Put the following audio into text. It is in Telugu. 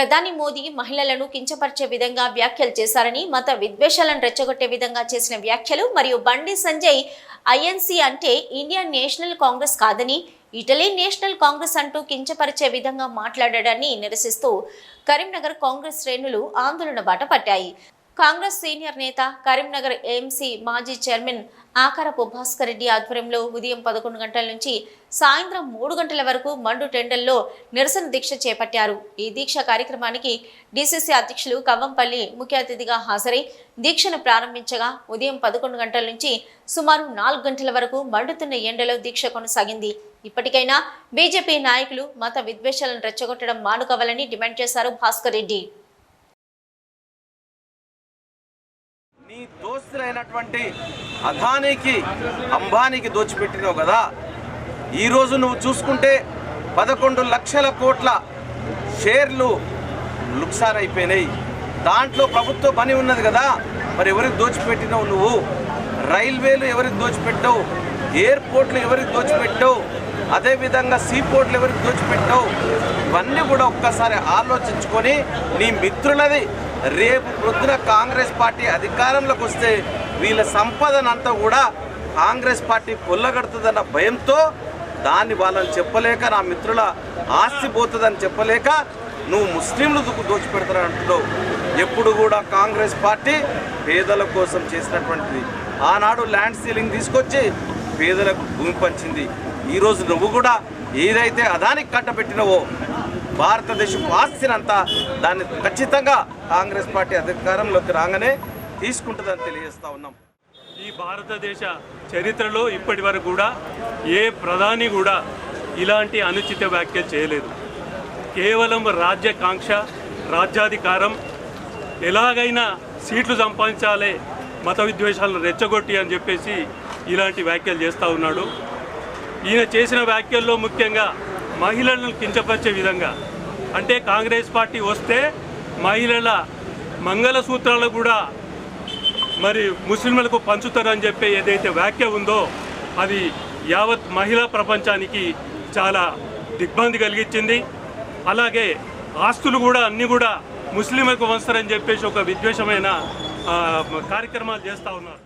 ప్రధాని మోదీ మహిళలను కించపరిచే విధంగా వ్యాఖ్యలు చేశారని మత విద్వేషాలను రెచ్చగొట్టే విధంగా చేసిన వ్యాఖ్యలు మరియు Bandi Sanjay I N C అంటే ఇండియన్ నేషనల్ కాంగ్రెస్ కాదని ఇటలీ నేషనల్ కాంగ్రెస్ అంటూ కించపరిచే విధంగా మాట్లాడాడని నిరసిస్తూ కరీంనగర్ కాంగ్రెస్ శ్రేణులు ఆందోళన బాట పట్టాయి. కాంగ్రెస్ సీనియర్ నేత కరీంనగర్ ఏఎంసీ మాజీ చైర్మన్ ఆకారపు భాస్కర్ రెడ్డి ఆధ్వర్యంలో ఉదయం పదకొండు గంటల నుంచి సాయంత్రం మూడు గంటల వరకు మండు టెండల్లో నిరసన దీక్ష చేపట్టారు. ఈ దీక్ష కార్యక్రమానికి డీసీసీ అధ్యక్షులు కవ్వంపల్లి ముఖ్య అతిథిగా హాజరై దీక్షను ప్రారంభించగా ఉదయం పదకొండు గంటల నుంచి సుమారు నాలుగు గంటల వరకు మండుతున్న ఎండలో దీక్ష కొనసాగింది. ఇప్పటికైనా బీజేపీ నాయకులు మత విద్వేషాలను రెచ్చగొట్టడం మానుకోవాలని డిమాండ్ చేశారు భాస్కర్ రెడ్డి. నీ దోస్తులైనటువంటి అదానికి అంబానీకి దోచిపెట్టినావు కదా? ఈరోజు నువ్వు చూసుకుంటే పదకొండు లక్షల కోట్ల షేర్లు లుక్సాన్ అయిపోయినాయి. దాంట్లో ప్రభుత్వ పని ఉన్నది కదా? మరి ఎవరికి దోచిపెట్టినావు నువ్వు? రైల్వేలు ఎవరికి దోచిపెట్టావు? ఎయిర్పోర్ట్లు ఎవరికి దోచిపెట్టావు? అదేవిధంగా సీపోర్ట్లు ఎవరికి దోచిపెట్టావు ఇవన్నీ కూడా ఒక్కసారి ఆలోచించుకొని నీ మిత్రులది రేపు ప్రొద్దున కాంగ్రెస్ పార్టీ అధికారంలోకి వస్తే వీళ్ళ సంపదనంతా కూడా కాంగ్రెస్ పార్టీ కొల్లగడుతుందన్న భయంతో దాన్ని వాళ్ళని చెప్పలేక నా మిత్రుల ఆస్తి పోతుందని చెప్పలేక నువ్వు ముస్లింలు దుక్కు ఎప్పుడు కూడా కాంగ్రెస్ పార్టీ పేదల కోసం చేసినటువంటిది. ఆనాడు ల్యాండ్ సీలింగ్ తీసుకొచ్చి పేదలకు భూమి పంచింది. ఈరోజు నువ్వు కూడా ఏదైతే అదానికి కట్టబెట్టినవో భారతదేశం ఆస్తినంతా దాన్ని ఖచ్చితంగా కాంగ్రెస్ పార్టీ అధికారంలోకి రాగానే తీసుకుంటుందని తెలియజేస్తా ఉన్నాం. ఈ భారతదేశ చరిత్రలో ఇప్పటి వరకు కూడా ఏ ప్రధాని కూడా ఇలాంటి అనుచిత వ్యాఖ్యలు చేయలేదు. కేవలం రాజ్యాకాంక్ష రాజ్యాధికారం ఎలాగైనా సీట్లు సంపాదించాలి మత విద్వేషాలను రెచ్చగొట్టి అని చెప్పేసి ఇలాంటి వ్యాఖ్యలు చేస్తూ ఉన్నాడు. ఈయన చేసిన వ్యాఖ్యల్లో ముఖ్యంగా మహిళలను కించపరిచే విధంగా అంటే కాంగ్రెస్ పార్టీ వస్తే మహిళల మంగళసూత్రాలు కూడా మరి ముస్లింలకు పంచుతారని చెప్పి ఏదైతే వ్యాఖ్య ఉందో అది యావత్ మహిళా ప్రపంచానికి చాలా దిగ్భ్రాంతి కలిగించింది. అలాగే ఆస్తులు కూడా అన్నీ కూడా ముస్లింలకు వస్తారని చెప్పేసి ఒక విద్వేషమైన కార్యక్రమాలు చేస్తూ ఉన్నారు.